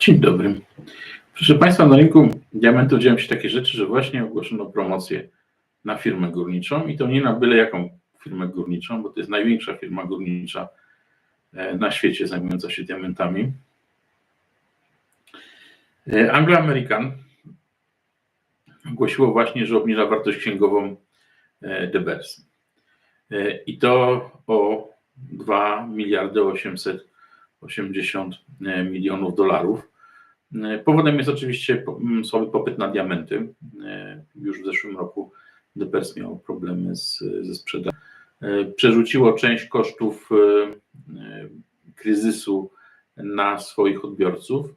Dzień dobry. Proszę Państwa, na rynku diamentów dzieją się takie rzeczy, że właśnie ogłoszono promocję na firmę górniczą i to nie na byle jaką firmę górniczą, bo to jest największa firma górnicza e, na świecie zajmująca się diamentami. E, Anglo American ogłosiło właśnie, że obniża wartość księgową e, Bears. I to o 2 miliardy 880 milionów dolarów. Powodem jest oczywiście słaby popyt na diamenty. Już w zeszłym roku Depers miał problemy z, ze sprzedażą. Przerzuciło część kosztów kryzysu na swoich odbiorców.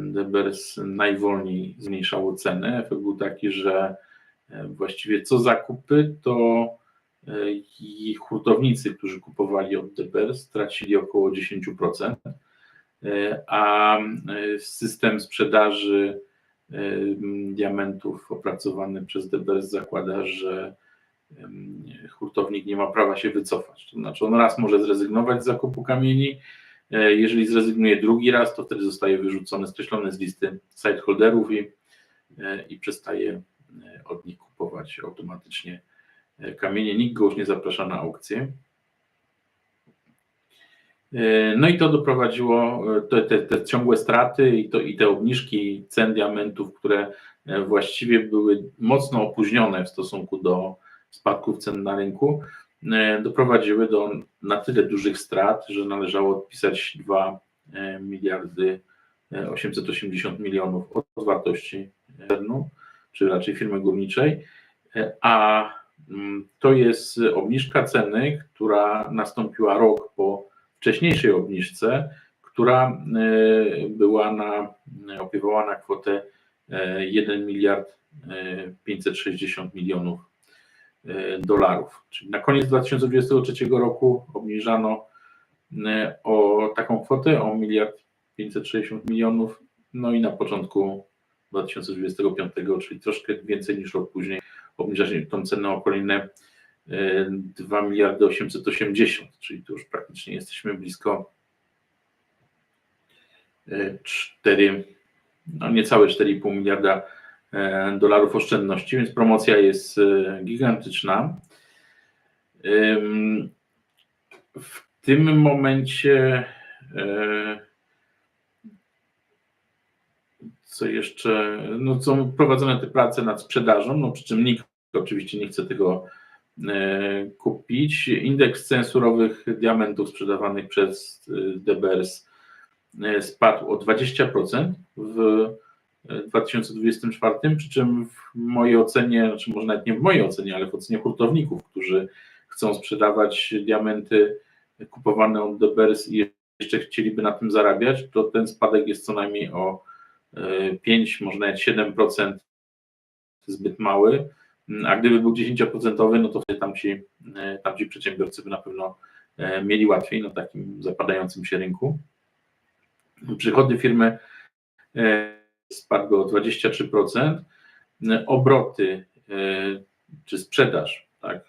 Debers najwolniej zmniejszało cenę. Efekt był taki, że właściwie co zakupy, to i hurtownicy, którzy kupowali od Debers, stracili około 10%, a system sprzedaży diamentów opracowany przez Debers zakłada, że hurtownik nie ma prawa się wycofać. To znaczy on raz może zrezygnować z zakupu kamieni, jeżeli zrezygnuje drugi raz, to wtedy zostaje wyrzucony, skreślony z listy siteholderów i, i przestaje od nich kupować automatycznie kamienie. Nikt go już nie zaprasza na aukcję. No i to doprowadziło te, te, te, ciągłe straty i, to, i te obniżki cen diamentów, które właściwie były mocno opóźnione w stosunku do spadków cen na rynku, doprowadziły do na tyle dużych strat, że należało odpisać 2 miliardy 880 milionów od wartości koncernu, czy raczej firmy górniczej, a to jest obniżka ceny, która nastąpiła rok po wcześniejszej obniżce, która była na, opiewała na kwotę 1 miliard 560 milionów dolarów. Czyli na koniec 2023 roku obniżano o taką kwotę, o miliard 560 milionów, no i na początku 2025, czyli troszkę więcej niż rok później, obniża się tą cenę o kolejne 2 miliardy 880, czyli tu już praktycznie jesteśmy blisko 4, no niecałe 4,5 miliarda dolarów oszczędności, więc promocja jest gigantyczna. W tym momencie co jeszcze, no są prowadzone te prace nad sprzedażą, no przy czym nikt oczywiście nie chce tego kupić. Indeks cen surowych diamentów sprzedawanych przez Debers spadł o 20% w 2024, przy czym w mojej ocenie, znaczy może nawet nie w mojej ocenie, ale w ocenie hurtowników, którzy chcą sprzedawać diamenty kupowane od Debers i jeszcze chcieliby na tym zarabiać, to ten spadek jest co najmniej o 5, może nawet 7% zbyt mały, a gdyby był 10%, no to wtedy tamci, tamci przedsiębiorcy by na pewno mieli łatwiej na takim zapadającym się rynku. Przychody firmy spadły o 23%, obroty czy sprzedaż, tak,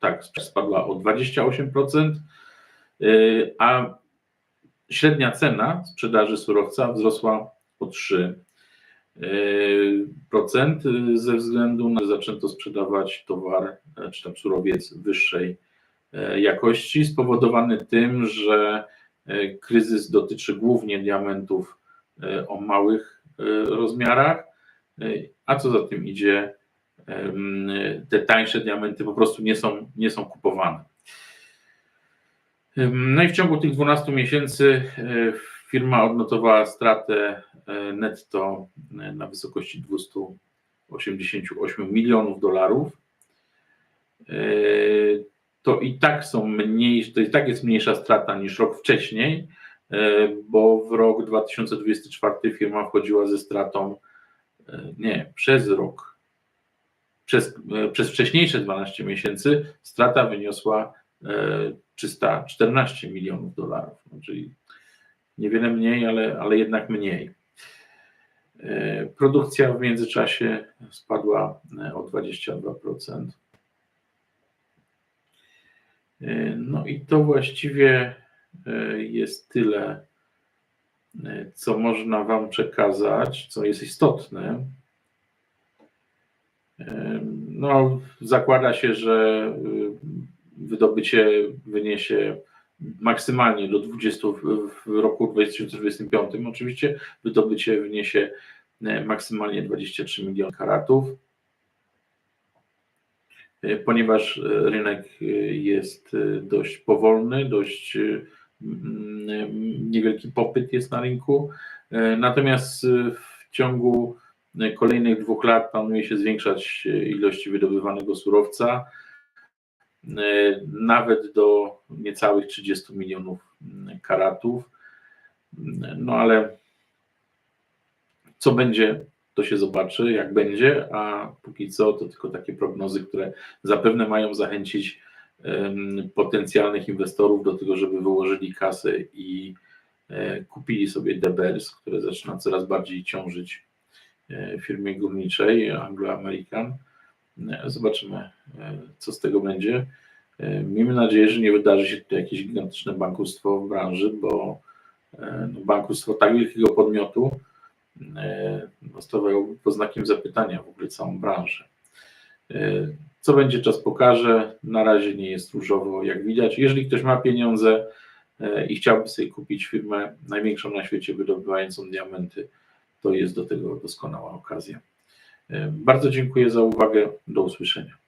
tak spadła o 28%, a średnia cena sprzedaży surowca wzrosła o 3%, ze względu na to, że zaczęto sprzedawać towar czy tam surowiec wyższej jakości, spowodowany tym, że kryzys dotyczy głównie diamentów o małych rozmiarach, a co za tym idzie, te tańsze diamenty po prostu nie są, nie są kupowane. No i w ciągu tych 12 miesięcy firma odnotowała stratę netto na wysokości 288 milionów dolarów. To i tak są mniejsze, to i tak jest mniejsza strata niż rok wcześniej, bo w rok 2024 firma wchodziła ze stratą, nie, przez rok, przez, przez wcześniejsze 12 miesięcy strata wyniosła 314 milionów dolarów, no, czyli niewiele mniej, ale, ale jednak mniej. Produkcja w międzyczasie spadła o 22%. No i to właściwie jest tyle, co można Wam przekazać, co jest istotne. No, zakłada się, że wydobycie wyniesie maksymalnie do 20 w, roku 2025. Oczywiście wydobycie wyniesie e, maksymalnie 23 miliony karatów. E, Ponieważ e, rynek jest dość powolny, dość niewielki popyt jest na rynku. Natomiast w ciągu kolejnych dwóch lat planuje się zwiększać ilości wydobywanego surowca nawet do niecałych 30 milionów mm, karatów. No ale co będzie, to się zobaczy, jak będzie, a póki co to tylko takie prognozy, które zapewne mają zachęcić potencjalnych inwestorów do tego, żeby wyłożyli kasę i e, kupili sobie DBRs, które zaczyna coraz bardziej ciążyć e, firmie górniczej Anglo American. Zobaczymy, e, co z tego będzie. E, Miejmy nadzieję, że nie wydarzy się tutaj jakieś gigantyczne bankructwo w branży, bo e, no, bankructwo tak wielkiego podmiotu no, stawiałoby pod znakiem zapytania w ogóle całą branżę. Co będzie, czas pokaże. Na razie nie jest różowo, jak widać. Jeżeli ktoś ma pieniądze i chciałby sobie kupić firmę największą na świecie wydobywającą diamenty, to jest do tego doskonała okazja. Bardzo dziękuję za uwagę. Do usłyszenia.